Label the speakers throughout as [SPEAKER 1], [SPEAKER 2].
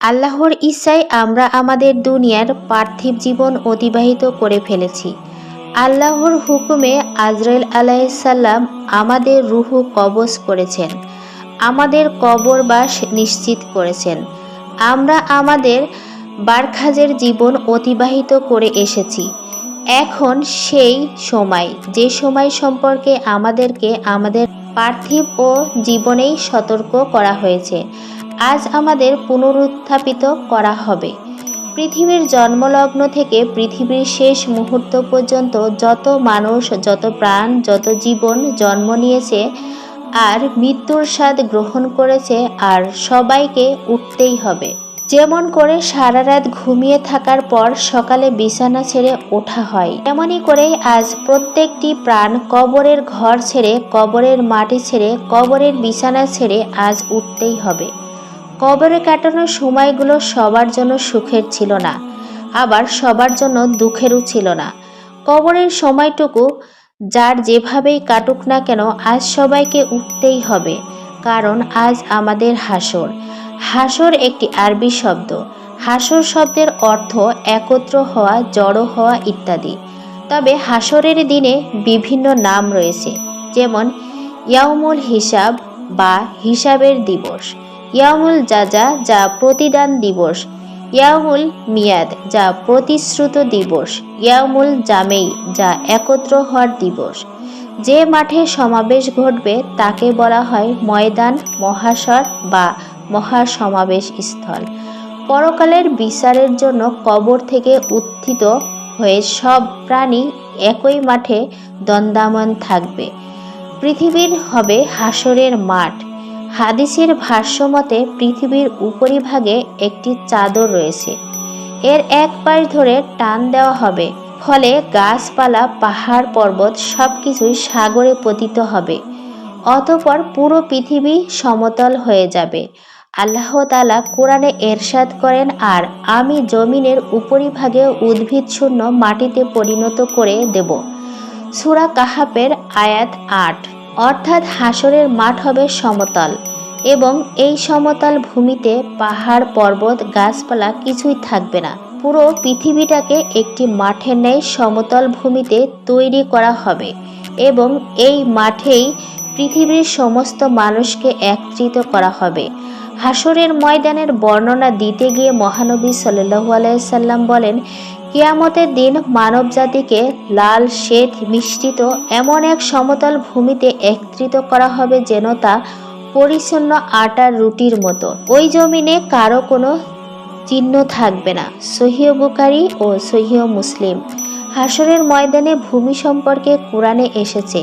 [SPEAKER 1] আল্লাহর ইচ্ছায় আমরা আমাদের দুনিয়ার পার্থিব জীবন অতিবাহিত করে ফেলেছি। আল্লাহর হুকুমে আজরাইল আলাইসাল্লাম আমাদের রুহু কবজ করেছেন। আমাদের কবরবাস নিশ্চিত করেছেন। আমরা আমাদের বারখাজের জীবন অতিবাহিত করে এসেছি। এখন সেই সময়, যে সময় সম্পর্কে আমাদেরকে আমাদের পার্থিব ও জীবনেই সতর্ক করা হয়েছে। আজ আমাদের পুনরুত্থাপিত করা হবে। পৃথিবীর জন্মলগ্ন থেকে পৃথিবীর শেষ মুহূর্ত পর্যন্ত যত মানুষ, যত প্রাণ, যত জীবন জন্ম নিয়েছে, আর মৃত্যুর স্বাদ গ্রহণ করেছে, আর সবাইকে উঠতেই হবে। যেমন করে সারা রাত ঘুমিয়ে থাকার পর সকালে বিছানা ছেড়ে ওঠা হয় তেমনই করে আজ প্রত্যেকটি প্রাণ কবরের ঘর ছেড়ে, কবরের মাটি ছেড়ে, কবরের বিছানা ছেড়ে আজ উঠতেই হবে। কবরে কাটানোর সময়গুলো সবার জন্য সুখের ছিল না, আবার সবার জন্য দুঃখেরও ছিল না। কবরের সময়টুকু যার যেভাবেই কাটুক না কেন, আজ সবাইকে উঠতেই হবে, কারণ আজ আমাদের হাসর। হাসর একটি আরবি শব্দ। হাসর শব্দের অর্থ একত্র হওয়া, জড়ো হওয়া ইত্যাদি। তবে হাসরের দিনে বিভিন্ন নাম রয়েছে, যেমন ইয়াউমুল হিসাব বা হিসাবের দিবস। ইয়ামুল জাজা, যা প্রতিদান দিবস। ইয়ামুল মিয়াদ, যা প্রতিশ্রুত দিবস। ইয়ামুল জামেই, যা একত্র হওয়ার দিবস। যে মাঠে সমাবেশ ঘটবে, তাকে বলা হয় ময়দান মহাসর বা মহাসমাবেশ স্থল। পরকালের বিচারের জন্য কবর থেকে উত্থিত হয়ে সব প্রাণী একই মাঠে দন্দামন থাকবে। পৃথিবীর হবে হাসরের মাঠ। হাদিসের ভাষ্যমতে পৃথিবীর উপরিভাগে একটি চাদর রয়েছে। এর এক পাশ ধরে টান দেওয়া হবে, ফলে গাছপালা, পাহাড় পর্বত সব কিছুই সাগরে পতিত হবে। অতপর পুরো পৃথিবী সমতল হয়ে যাবে। আল্লাহ তালা কোরআনে এরশাদ করেন, আর আমি জমিনের উপরিভাগে উদ্ভিদ শূন্য মাটিতে পরিণত করে দেব। সুরা কাহাপের আয়াত আট। অর্থাৎ হাসরের মাঠ হবে সমতল এবং এই সমতল ভূমিতে পাহাড়, পর্বত, গাছপালা কিছুই থাকবে না। পুরো পৃথিবীটাকে একটি মাঠের ন্যায় সমতল ভূমিতে তৈরি করা হবে এবং এই মাঠেই পৃথিবীর সমস্ত মানুষকে একত্রিত করা হবে। হাসরের ময়দানের বর্ণনা দিতে গিয়ে মহানবী সাল্লু আলাইসাল্লাম বলেন কিয়ামতের দিন মানব জাতিকে লাল শ্বেত মিশ্রিত এমন এক সমতল ভূমিতে একত্রিত করা হবে যেন তা পরিচ্ছন্ন আটার রুটির মতো। ওই জমিনে কারও কোনো চিহ্ন থাকবে না। সহিহ বুকারি ও সহিহ মুসলিম। হাসরের ময়দানে ভূমি সম্পর্কে কোরআনে এসেছে,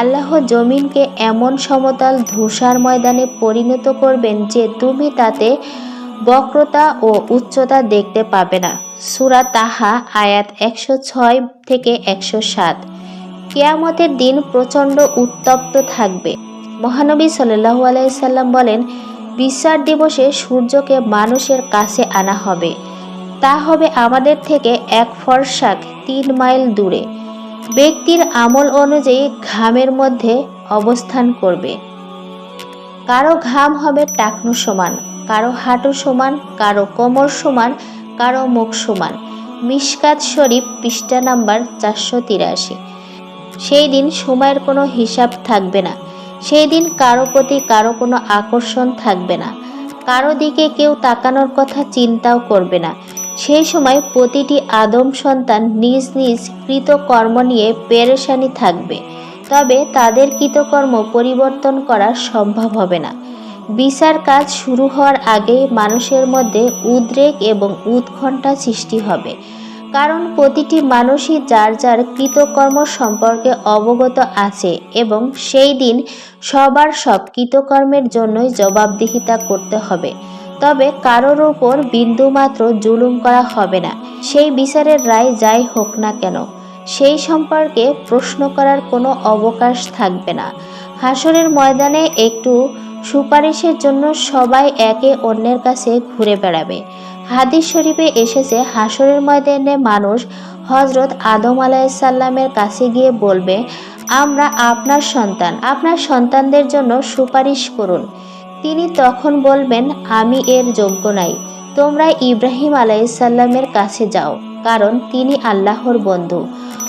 [SPEAKER 1] আল্লাহ জমিনকে এমন সমতল ধূসার ময়দানে পরিণত করবেন যে তুমি তাতে বক্রতা ও উচ্চতা দেখতে পাবে না। সুরা তাহা, আয়াত একশো ছয় থেকে একশো সাত। কেয়ামতের দিন প্রচণ্ড উত্তপ্ত থাকবে। মহানবী সাল্লাহু আলাইসাল্লাম বলেন বিশ্বাস দিবসে সূর্যকে মানুষের কাছে আনা হবে। তা হবে আমাদের থেকে এক ফরসাক তিন মাইল দূরে। ব্যক্তির আমল অনুযায়ী ঘামের মধ্যে অবস্থান করবে। কারও ঘাম হবে টাকনু সমান, কারও হাঁটু সমান, কারও কোমর সমান, কারও মুখ সমান। মিসকাত শরীফ পৃষ্ঠা নাম্বার চারশো তিরাশি। সেই দিন সময়ের কোনো হিসাব থাকবে না। সেই দিন কারও প্রতি কারও কোনো আকর্ষণ থাকবে না। কারও দিকে কেউ তাকানোর কথা চিন্তাও করবে না। সেই সময় প্রতিটি আদম সন্তান নিজ নিজ কৃতকর্ম নিয়ে পেরেশানি থাকবে। তবে তাদের কৃতকর্ম পরিবর্তন করা সম্ভব হবে না। বিচার কাজ শুরু হওয়ার আগে মানুষের মধ্যে উদ্রেক এবং উৎকণ্ঠা সৃষ্টি হবে। কারণ প্রতিটি মানুষই যার যার কৃতকর্ম সম্পর্কে অবগত আছে এবং সেই দিন সবার সব কৃতকর্মের জন্যই জবাবদিহিতা করতে হবে। তবে কারোর ওপর বিন্দুমাত্র জুলুম করা হবে না। সেই বিচারের রায় যাই হোক না কেন সেই সম্পর্কে প্রশ্ন করার কোনো অবকাশ থাকবে না। হাসরের ময়দানে একটু সুপারিশের জন্য সবাই একে অন্যের কাছে ঘুরে বেড়াবে। হাদিস শরীফে এসেছে, হাসরের ময়দানে মানুষ হজরত আদম আলাইসাল্লামের কাছে গিয়ে বলবে, আমরা আপনার সন্তান, আপনার সন্তানদের জন্য সুপারিশ করুন। তিনি তখন বলবেন, আমি এর যোগ্য নাই, তোমরা ইব্রাহিম আলাইসাল্লামের কাছে যাও। কারণ তিনি আল্লাহর বন্ধু।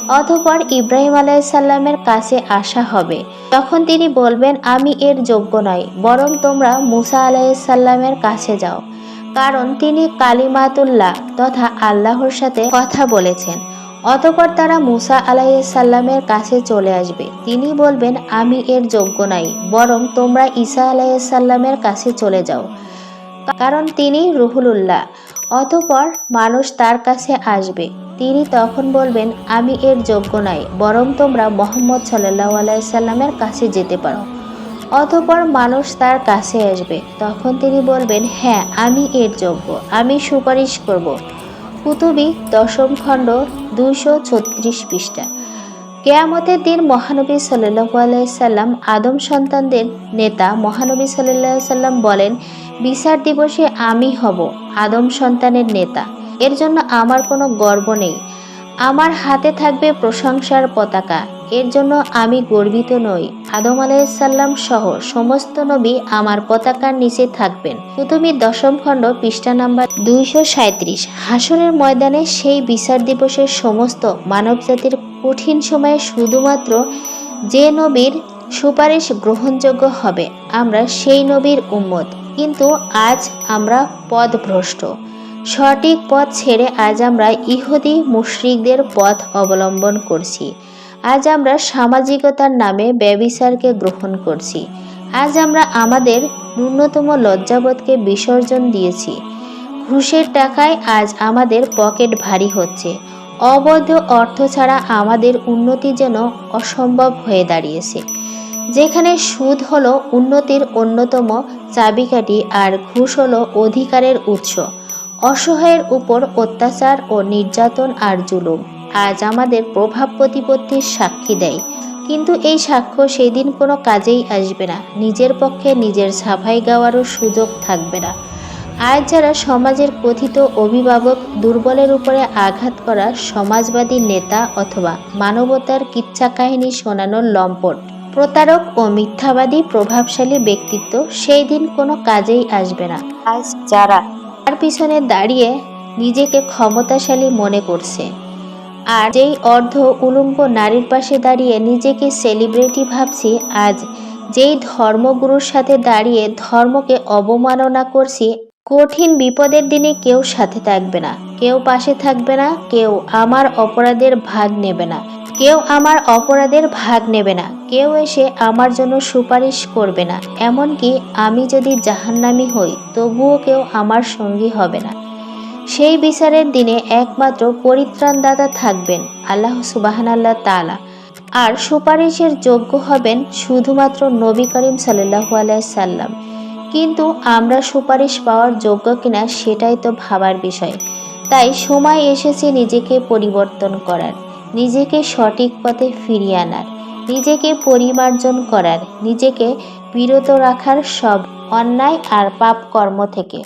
[SPEAKER 1] অতপর ইব্রাহিম আলাইসাল্লামের কাছে আসা হবে। তখন তিনি বলবেন, আমি এর যোগ্য নই, বরং তোমরা মুসা আলাইসাল্লামের কাছে যাও। কারণ তিনি কালিমাতুল্লাহ তথা আল্লাহর সাথে কথা বলেছেন। অতপর তারা মুসা আলাইসাল্লামের কাছে চলে আসবে। তিনি বলবেন, আমি এর যোগ্য নাই, বরং তোমরা ঈসা আলাইসাল্লামের কাছে চলে যাও। কারণ তিনি রুহুলুল্লাহ। অতপর মানুষ তার কাছে আসবে। তিনি তখন বলবেন, আমি এর যোগ্য নাই, বরং তোমরা মোহাম্মদ সাল্লাহ আলাইসাল্লামের কাছে যেতে পারো। অতপর মানুষ তার কাছে আসবে। তখন তিনি বলবেন হ্যাঁ আমি এর যোগ্য, আমি সুপারিশ করব। কুতুবি দশম খণ্ড দুইশো ছত্রিশ পৃষ্ঠা। কেয়ামতের দিন মহানবী সাল্লু আলাইসাল্লাম আদম সন্তানদের নেতা মহানবী সাল্লাহ সাল্লাম বলেন, বিচার দিবসে আমি হব আদম সন্তানের নেতা। এর জন্য আমার কোনো গর্ব নেই। আমার হাতে থাকবে প্রশংসার পতাকা। এর জন্য আমি গর্বিত নই। আদম আলাইসাল্লাম সহ সমস্ত নবী আমার পতাকার নিচে থাকবেন। প্রথমে দশম খণ্ড, পৃষ্ঠা নাম্বার দুইশো সাঁত্রিশ হাসরের ময়দানে সেই বিচার দিবসের সমস্ত মানবজাতির কঠিন সময়ে শুধুমাত্র যে নবীর সুপারিশ গ্রহণযোগ্য হবে, আমরা সেই নবীর উম্মত। কিন্তু আজ আমরা পথভ্রষ্ট। সঠিক পথ ছেড়ে আজ আমরা ইহুদি মুশরিকদের পথ অবলম্বন করছি। আজ আমরা সামাজিকতার নামে ব্যবিচারকে গ্রহণ করছি। আজ আমরা আমাদের ন্যূনতম লজ্জাবোধকে বিসর্জন দিয়েছি। ঘুষের টাকায় আজ আমাদের পকেট ভারী হচ্ছে। অবৈধ অর্থ ছাড়া আমাদের উন্নতি যেন অসম্ভব হয়ে দাঁড়িয়েছে। যেখানে সুদ হলো উন্নতির অন্যতম চাবিকাঠি আর ঘুষ হলো অধিকারের উৎস। অসহায়ের উপর অত্যাচার ও নির্যাতন আর জুলুম। আজ আমাদের প্রভাব প্রতিপত্তির সাক্ষী দেয়। কিন্তু এই সাক্ষ্য সেদিন কোনো কাজেই আসবে না। নিজের পক্ষে নিজের সাফাই গাওয়ারও সুযোগ থাকবে না। আজ যারা সমাজের কথিত অভিভাবক, দুর্বলের উপরে আঘাত করা সমাজবাদী নেতা অথবা মানবতার কিচ্ছা কাহিনী শোনানোর লম্পট, প্রতারক ও মিথ্যাবাদী প্রভাবশালী ব্যক্তিত্ব সেই দিন কোনো কাজেই আসবে না। আজ যারা তার পিছনে দাঁড়িয়ে নিজেকে ক্ষমতাশালী মনে করছে আর যেই অর্ধ উলঙ্গ নারীর পাশে দাঁড়িয়ে নিজেকে সেলিব্রিটি ভাবছি, আজ যেই ধর্মগুরুর সাথে দাঁড়িয়ে ধর্মকে অবমাননা করছি কঠিন বিপদের দিনে কেউ সাথে থাকবে না। কেউ পাশে থাকবে না, কেউ আমার অপরাধের ভাগ নেবে না। কেউ আমার অপরাধের ভাগ নেবে না। কেউ এসে আমার জন্য সুপারিশ করবে না। এমনকি আমি যদি জাহান্নামি হই, তবুও কেউ আমার সঙ্গী হবে না। সেই বিচারের দিনে একমাত্র পরিত্রাণদাতা থাকবেন আল্লাহ সুবাহান আল্লাহ তালা আর সুপারিশের যোগ্য হবেন শুধুমাত্র নবী করিম সাল্লাহু আলাইসাল্লাম কিন্তু আমরা সুপারিশ পাওয়ার যোগ্য কিনা সেটাই তো ভাবার বিষয়। তাই সময় এসেছে নিজেকে পরিবর্তন করার, নিজেকে সঠিক পথে ফিরিয়ে আনার, নিজেকে পরিমার্জন করার, নিজেকে বিরত রাখার সব অন্যায় আর পাপ কর্ম থেকে।